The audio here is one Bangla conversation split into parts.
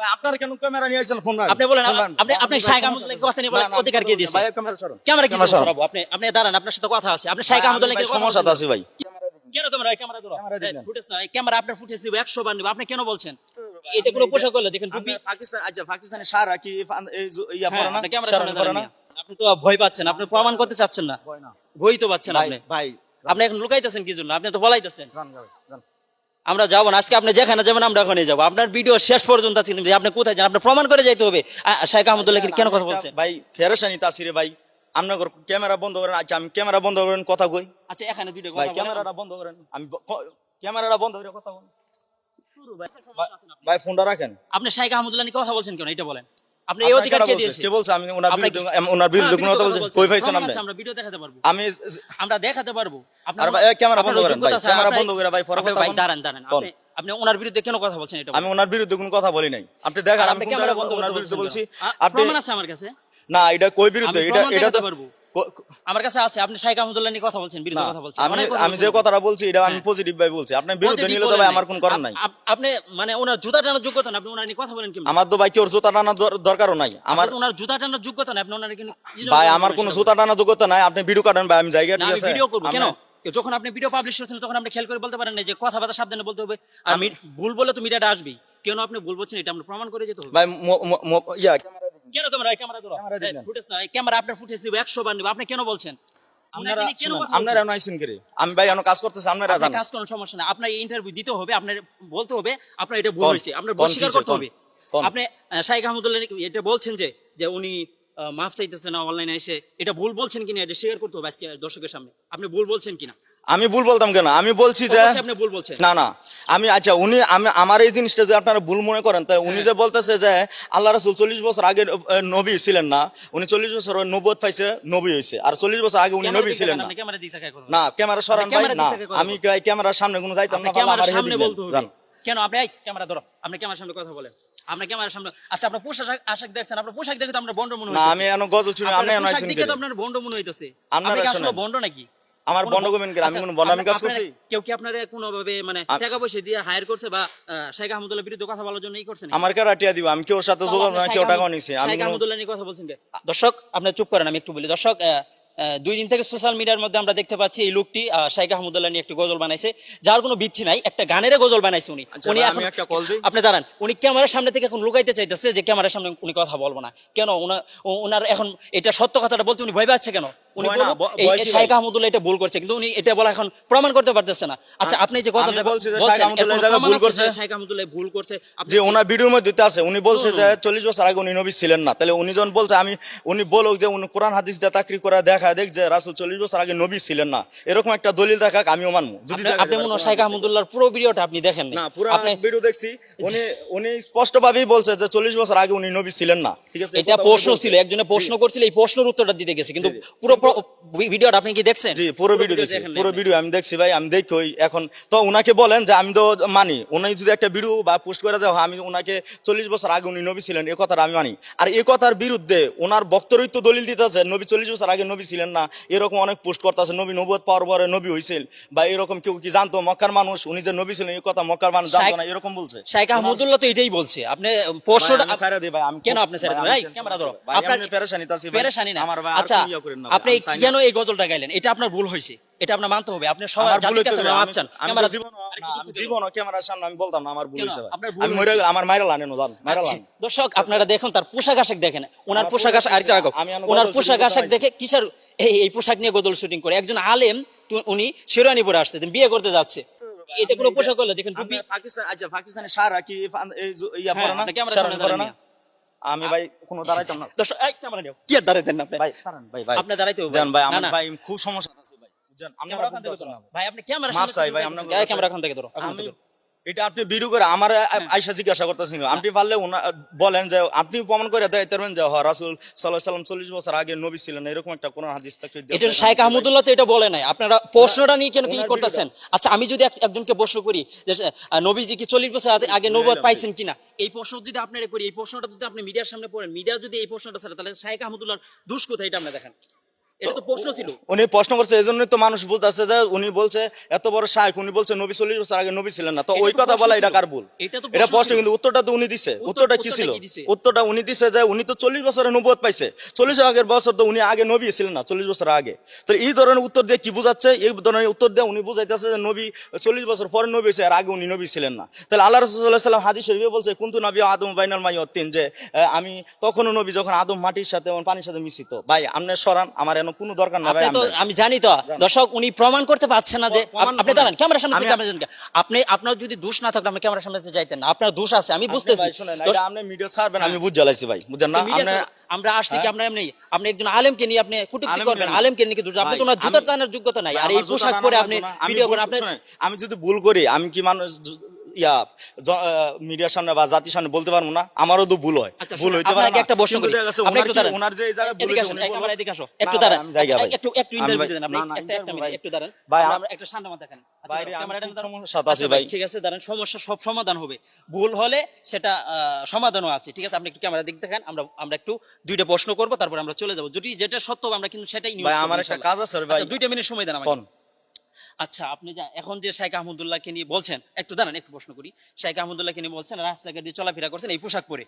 ভাই, আপনার কেন ক্যামেরা নিয়ে আসছেন? ফোন আপনি বলেন আপনি আপনি ভাই, শাহেখ সমস্যা আহমদুল্লাহ আছে। কথা নিয়ে বলার অধিকার কে দিয়েছে। ভাই, ক্যামেরা সরান। ক্যামেরা কি ক্যামেরা জন্য সরান। সরাবো। আপনি আপনি দাঁড়ান আপনার সাথে কথা আছে। আপনি শাহেখ ভাই, আহমদুল্লাহ ভাই, ভাই। কেন ক্যামেরা ক্যামেরা ধরো ফুটেজ না ক্যামেরা আপনার ফুটেজ দিব 100 বার নিব। আপনি কেন বলছেন? এটা কোনো পোশাক করলে দেখেন টুপি। পাকিস্তান আচ্ছা পাকিস্তানি সারা কি ইয়া হ্যাঁ, না? আপনি ক্যামেরা সারা না? তো ভয় পাচ্ছেন আপনি প্রমাণ করতে চাচ্ছেন না। ভয় না। তো পাচ্ছেন ভাই আপনি। ভাই। আপনি এখন লুকাইতেছেন কি জন্য? আপনি তো বলাইতেছেন। আমরা যাব না আজকে আপনি যেখানে যাবেন আমরা ওখানে যাব। আপনার ভিডিও শেষ পর্যন্ত কিন্তু আপনি কোথায় যান আপনি প্রমাণ করে যাইতে হবে। শেখ আহমদুল্লাহ কেন কথা বলছেন ভাই ফেরেশানি তাসিরে ভাই। আপনার ক্যামেরা বন্ধ করেন আচ্ছা আমি ক্যামেরা বন্ধ করেন কথা কই? আচ্ছা এখানে দুইটা ভাই ক্যামেরাটা বন্ধ করেন আমি ক্যামেরাটা বন্ধ করে কথা বলেন। শুরু ভাই, ফোনটা রাখেন। আপনি শেখ আহমদুল্লাহ কথা বলছেন কেন? এটা বলেন। আপনি এই অধিকার কে দিয়েছে কে বলছে? আমি ওনার বিরুদ্ধে ওনার বিরুদ্ধে হ্যাঁ, কোনো কথা বলছি কই। পাইছেন আপনি আমরা ভিডিও দেখাতে পারব। আমি আমরা দেখাতে পারব। আপনার- ক্যামেরা বন্ধ করেন ভাই, ক্যামেরা বন্ধ করে ভাই, পরে ভাই দাঁড়ান দাঁড়ান। আপনি আপনি ওনার বিরুদ্ধে কেন কথা বলছেন এটা আমি ওনার বিরুদ্ধে কোনো কথা বলি নাই আপনি দেখেন আমি কোন জায়গায় বন্ধ ওনার বিরুদ্ধে বলছি? আপনি প্রমাণ আছে আমার কাছে। না এটা কই বিরুদ্ধে? এটা এটা তো আমার কাছে আছে আপনি শেখ আহমদুল্লাহ নিয়ে কথা বলছেন বিরুদ্ধে কথা বলছেন। আমি আমি যে কথাটা বলছি এটা আমি হ্যাঁ। পজিটিভ ভাই বলছি। আপনার বিরুদ্ধে নিলে তো বলেন ভাই নাই। আমার কোন করার নাই। আপ- আপ- আপনি মানে ওনার জুতা টানার যোগ্যতা না আপনি ওনার নিয়ে কথা বলেন কি আমার তো ভাই জুতা টানার দরকারও নাই। আমার ওনার জুতা টানার যোগ্যতা না আপনি ওনার কিন্তু ভাই আমার কোনো জুতা টানার যোগ্যতা নাই। আপনি ভিডিও কাটেন ভাই আমি জায়গা ঠিক আছে? ভিডিও করব। কেন? যখন আপনি ভিডিও পাবলিশ করছেন তখন আপনি খেয়াল করে বলতে পারেন না যে কথাবার্তা সাবধানে বলতে হবে। আর মি- ভুল বলে তো মিডিয়াটা আসবেই। কেন আপনি ভুল বলছেন এটা আমরা প্রমাণ করে যেতে হবে। ভাই ইয়া কেন ক্যামেরা ক্যামেরা ধরো। ফুটেজ না ক্যামেরা আপনার ফুটেজ দিব 100 বার নিব। আপনি কেন বলছেন? আপনারা করে আমি ভাই এখন কাজ করতেছি আপনারা জানেন। কাজ করার সমস্যা না আপনার ইন্টারভিউ দিতে হবে আপনার বলতে হবে আপনার এটা ভুল হয়েছে আপনার স্বীকার করতে হবে। আপনি শাইখ আহমদুল্লাহ এটা বলছেন যে যে উনি মাফ চাইতেছে না অনলাইনে এসে। এটা ভুল বলছেন কিনা এটা স্বীকার করতে হবে আজকে দর্শকের সামনে। আপনি ভুল বলছেন কিনা? আমি ভুল বলতাম কেন? আমি বলছি যে আপনি ভুল বলছেন। না না। আমি আচ্ছা উনি আমি আমার এই জিনিসটা যদি আপনারা ভুল মনে করেন তাই উনি যে বলতেছে যে আল্লাহ রাসুল চল্লিশ বছর আগে নবী ছিলেন না উনি চল্লিশ বছর নবুয়ত পাইছে নবী হয়েছে আর চল্লিশ বছর আগে উনি নবী ছিলেন না। না ক্যামেরা সরান ভাই না। আমি ক্যামেরার সামনে কোনো যাইতাম না ক্যামেরার সামনে বলতে হবে। কেন? আপনি এই ক্যামেরা ধরো। আপনি ক্যামেরার সামনে কথা বলেন। আপনি ক্যামেরার সামনে আচ্ছা আপনার পোশাক আশাক দেখছেন আপনার পোশাক দেখে তো আপনার বন্ড মনে না আমি এখন গজল শুনি এখন পোশাক আইসেন দেখে তো আপনার বন্ড মনে হইতেছে। আপনারা আপনি কি আসলে বন্ড নাকি? আমার কোনো- বন্ড আমি আচ্ছা, কোনো বন্ডামি কাজ করছি? কেউ কি আপনার কোনো ভাবে মানে টাকা পয়সা দিয়ে হায়ার করছে বা শেখ আহমদুল্লাহ বিরুদ্ধে কথা বলার জন্য এই করছেন আমার কেউ রাটিয়া দিব আমি কেউ সাথে যোগাযোগ না কেউ টাকা নিছি আমি শেখ আহমদুল্লাহ নিয়ে কথা বলছেন কে? দর্শক আপনি চুপ করেন আমি একটু বলি দর্শক দুই দিন থেকে সোশ্যাল মিডিয়ার মধ্যে আমরা দেখতে পাচ্ছি এই লোকটি শাইখ আহমদুল্লাহ নিয়ে একটি গজল বানাইছে যার কোনো ভিত্তি নাই একটা গানের গজল বানাইছে উনি আচ্ছা, উনি এখন আমি একটা call দিই। আপনি দাঁড়ান উনি ক্যামেরার সামনে থেকে এখন লুকাইতে চাইতেছে যে ক্যামেরার সামনে উনি কথা বলব না কেন ওনার এখন এটা সত্য কথাটা বলতে উনি ভয় পাচ্ছে কেন উনি এই? শাইখ আহমদুল্লাহ এটা ভুল করছে কিন্তু উনি এটা বলা এখন প্রমাণ করতে পারতেছে না। আচ্ছা আপনি যে কথাটা যে বলছেন, শাইখ আহমদুল্লাহ এর কোনো এই জায়গায় প্রমাণ ভুল করছে? শাইখ আহমদুল্লাহ ভুল করছে। যে ওনার ভিডিওর মধ্যে আছে উনি বলছে যে চল্লিশ বছর আগে উনি নবী ছিলেন না। তাহলে উনি যখন বলছে আমি উনি বলুক যে উনি কোরআন হাদিস দিয়ে তাকরি করে দেখা দেখ যে রাসুল বছর আগে নবী ছিলেন না। এরকম একটা দলিল দেখাক আমিও মানবো। যদি আপনি- মনে হয় শাইখ আহমদুল্লাহর পুরো ভিডিওটা আপনি দেখেন না। পুরো ভিডিও দেখছি। উনি উনি স্পষ্ট ভাবেই বলছে যে চল্লিশ বছর আগে উনি নবী ছিলেন না। ঠিক আছে? এটা প্রশ্ন ছিল একজনে প্রশ্ন করছিল এই প্রশ্নের উত্তরটা দিতে গেছে কিন্তু পুরো পুরো ভিডিওটা আপনি কি দেখছেন? জি পুরো ভিডিও দেখছি। পুরো ভিডিও আমি দেখছি ভাই আমি দেখি ওই এখন। তো উনাকে বলেন যে আমি তো মানি। উনি যদি একটা ভিডিও বা পোস্ট করে দেওয়া আমি উনাকে চল্লিশ বছর আগে উনি নবী ছিলেন এই কথাটা আমি মানি। আর এই কথার বিরুদ্ধে ওনার বক্তরই তো দলিল দিতেছে নবী চল্লিশ বছর আগে নবী ছিলেন না। এরকম অনেক পোস্ট করতেছে নবী নবুয়ত পাওয়ার পরে নবী হয়েছিল বা এরকম কেউ কি জানতো? মক্কার মানুষ উনি যে নবী ছিলেন এই কথা মক্কার মানুষ জানতো না এরকম বলছে। শাইখ আহমদুল্লাহ তো এটাই বলছে। আপনি প্রশ্নটা ভাই, দিই ভাই, আমি কেন আপনি ভাই, আমি এই টেনশন ক্যামেরা ধরো। ভাই, আপনার আছি ভাই। পেরেশানি না। আমার ভাই, আচ্ছা ইয়ে করেন না ভাই, আপনি। কেন এই গজলটা গাইলেন? এটা আপনার ভুল হয়েছে। এটা আপনার মানতে হবে। আপনি ভুল জাতির কাছে মাপ চান। ক্যামেরা জীবনও- আরেকটু না, আমি কিছু জীবনও ক্যামেরার সামনে আমি বলতাম না আমার ভুল হয়েছে আমি মরে। গেলে আমার মাইরা লানেন মাইরা লান। দর্শক আপনারা দেখুন তার পোশাক আশাক দেখেন। ওনার পোশাক আশাক আরেকটা রাখো ওনার পোশাক আশাক দেখে কিসের এই এই পোশাক নিয়ে গদল শুটিং করে। একজন আলেম উনি শেরওয়ানি পরে আসছে বিয়ে করতে যাচ্ছে। এটা কোনো পোশাক হলে দেখেন পাকিস্তান আচ্ছা পাকিস্তানি সারা কি ইয়া হ্যাঁ, পরে না? সামনে পরে না? আমি ভাই কোনো দাঁড়াইতাম না। দর্শক এই ক্যামেরা নিও কি আর দাঁড়াইতেন না আপনি? ভাই দাঁড়ান ভাই ভাই। আপনি দাঁড়াইতে হবে জান ভাই। আমার ভাই খুব সমস্যা আছে ভাই। জান আপনি ক্যামেরা ওখান থেকে ধরো। ভাই আপনি ক্যামেরা সামনে ভাই, আপনার ক্যামেরা থেকে ধরো। আমি। এটা আপনি ভিডিও করে আমার আয়সা জিজ্ঞাসা করতেছেন আপনি পারলে বলেন যে আপনি প্রমাণ করে দেয় পারবেন যে হ্যাঁ, রাসূল সাল্লাল্লাহু সাল্লাম চল্লিশ বছর আগে নবী ছিলেন এরকম একটা কোন হাদিস এটা। শাইখ আহমদুল্লাহ তো এটা বলে নাই। আপনারা প্রশ্নটা নিয়ে কেন কি করতেছেন? আচ্ছা আমি যদি এক- একজনকে প্রশ্ন করি যে নবীজি কি চল্লিশ বছর আগে- নবদ পাইছেন কিনা? এই প্রশ্ন যদি আপনারা করি এই প্রশ্নটা যদি আপনি মিডিয়ার সামনে পড়েন মিডিয়া যদি এই প্রশ্নটা ছাড়ে তাহলে শাইখ আহমদুল্লাহর দুষ কোথায়? এটা আপনি দেখেন। এটা তো প্রশ্ন ছিল। উনি প্রশ্ন করছে এই জন্যই তো মানুষ বুঝতেছে যে উনি বলছে এত বড় শাহেক উনি বলছে নবী চল্লিশ বছর আগে নবী ছিলেন না। তো ওই কথা বলা এটা কার ভুল? এটা প্রশ্ন কিন্তু উত্তরটা তো উনি দিছে। উত্তর- উত্তরটা কি ছিল? উত্তরটা উনি দিছে যে উনি তো চল্লিশ নবুয়ত পাইছে। চল্লিশ আগের বছর তো উনি আগে নবী ছিলেন না চল্লিশ বছর আগে। তো এই ধরনের উত্তর দিয়ে কি বুঝাচ্ছে? এই ধরনের উত্তর দিয়ে উনি বুঝাইতেছে যে নবী চল্লিশ বছর পরে নবী হয়েছে আর আগে উনি নবী ছিলেন না। তাহলে আল্লাহ রসুল্লাহ সাল্লাম হাদিস শরীফে বলছে কুন্তু নবী আদম বাইনাল মাই অত্তিন যে আমি তখনও নবী যখন আদম মাটির সাথে পানির সাথে মিশিত। ভাই আপনি সরান আমার কোনো দরকার ভাই তো আমি জানি তো। দর্শক উনি প্রমাণ করতে পারছেন না যে আপনি দাঁড়ান ক্যামেরার সামনে থেকে আপনি আপনার যদি দোষ না আপনি ক্যামেরার সামনে যাইতেন না। আপনার দোষ আছে আমি বুঝতেছি। আপনি মিডিয়া ছাড়বেন আমি বুঝ জ্বালাইছি ভাই বুঝছেন না? আমরা আসছি কি হ্যাঁ? আমরা এমনি আপনি একজন আলেমকে নিয়ে আপনি কুটুক্তি করবেন আলেমকে নিয়ে দোষ? আপনি তো জুতার টানার যোগ্যতা নাই। আর এই পোশাক পরে আপনি ভিডিও করেন আপনি আমি যদি ভুল করি আমি কি মানুষ ইয়া মিডিয়ার সামনে বা জাতির সামনে বলতে পারব না আমারও তো ভুল হয় আচ্ছা, ভুল হইতে পারে একটা প্রশ্ন কিন্তু করি। গেছে আপনি একটু দাঁড়ান। ওনার যে এই জায়গায় ভুল উনি আসো। একটু দাঁড়ান। জায়গা। একটু- একটু interview দেন আপনি। একটা- একটা ভাই। একটু দাঁড়ান। ভাই, আমরা- একটা শান্ত মাথা দেখান। আচ্ছা, আচ্ছা ভাই। ঠিক আছে দাঁড়ান সমস্যা সব সমাধান হবে ভুল হলে সেটা আহ, সমাধানও আছে ঠিক আছে আপনি একটু ক্যামেরা দিক দেখেন আমরা আমরা একটু দুইটা প্রশ্ন করব তারপর আমরা চলে যাব যদি যেটা সত্য হবে, আমরা কিন্তু সেটাই নিউজ ভাই, আমার একটা কাজ আছে ভাই। দুইটা মিনিট সময় দেন আমাকে? আচ্ছা আপনি এখন যে শাইখ আহমদুল্লাহকে নিয়ে বলছেন একটু দাঁড়ান একটু প্রশ্ন করি। শাইখ আহমদুল্লাহকে নিয়ে বলছেন রাস্তাঘাট দিয়ে চলাফেরা করছেন এই পোশাক পরে।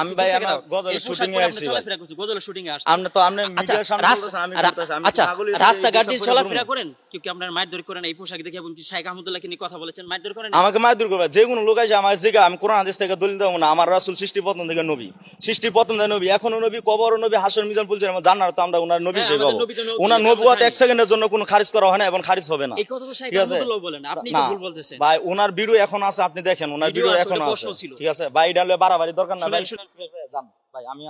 আমি ভাই আমার পোশাক shooting এ চলাফেরা গজলের শুটিং এ আপনি তো আপনি আচ্ছা, মিডিয়ার সামনে আমি বলতেছি, আমি আচ্ছা রাস্তাঘাট দিয়ে চলাফেরা করেন? কেউ কি আপনার মায়ের দড়ি করেন এই পোশাক দেখে? শাইখ আহমদুল্লাহকে নিয়ে কথা বলেছেন মায়ের করেন আমাকে মায়ের দূর করবে যে কোনো লোক আছে আমার জিগা আমি কোরআন হাদিস থেকে দলিল দেবো না। আমার রাসুল সৃষ্টি প্রথম থেকে নবী। সৃষ্টি প্রথম থেকে নবী এখনও নবী কবর নবী হাসর মিজান বলছে আমার জানার তো আমরা ওনার নবী হ্যাঁ, হিসেবে ওনার নবুয়াত এক সেকেন্ডের জন্য কোনো খারিজ করা হয় না এবং খারিজ হবে না। ভাই ওনার বিরু এখন আছে আপনি দেখেন ওনার ভিডিও এখন আছে। ঠিক আছে? ভাই এটা বাড়াবাড়ি দরকার না ভাই।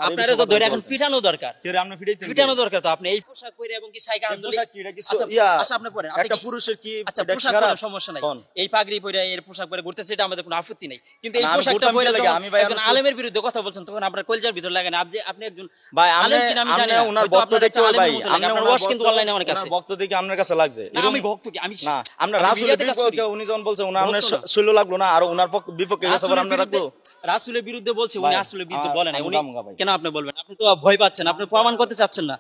আপনারা তো ধরে এখন পিটানো দরকার। আপনি পিটানো দরকার তো আপনি এই পোশাক পরে এবং কি শাইখ এই পোশাক কি, এটা কিছু আচ্ছা, ইয়া, আচ্ছা, আপনি পরেন। একটা পুরুষের কি আচ্ছা পোশাক পরে সমস্যা নাই। এই পাগড়ি পরে এর পোশাক পরে ঘুরতেছে এটা আমাদের কোনো আপত্তি নাই। কিন্তু এই পোশাকটা পরে কি লাগে? যখন আমি ভাই একজন আলেমের বিরুদ্ধে কথা বলছেন তখন আপনার কলজার ভিতর লাগে না। আপনি আপনি একজন ভাই আলেম কিনা আমি জানি না। ওনার হয়তো বক্ত আপনার দেখে একটা আলেমের ভাই। আপনি ওনার ওয়াশ কিন্তু অনলাইনে আমার কাছে। ওনার দেখে আপনার কাছে লাগছে। আমি ভক্ত কি? আমি না আমরা আমি রাসুলের মিডিয়াতে কাজ করি। বিপক্ষে উনি যখন বলছে ওনার ভক্ত আপনার শৈল লাগল না আর ওনার বিপক্ষে গেছে আমরা রাখব? রাসূলের বিরুদ্ধে বলছে উনি রাসুলের আসলে বিরুদ্ধে আমার- বলে না আমি উনি কেন আপনি বলবেন? আপনি তো ভয় পাচ্ছেন আপনি প্রমাণ করতে চাচ্ছেন না।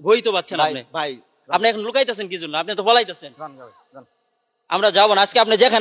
ভয় তো পাচ্ছেন ভাই আপনি। ভাই আপনি এখন লুকাইতেছেন কি জন্য? আপনি তো বলাইতেছেন। আমরা যাব না আজকে আপনি যেখানে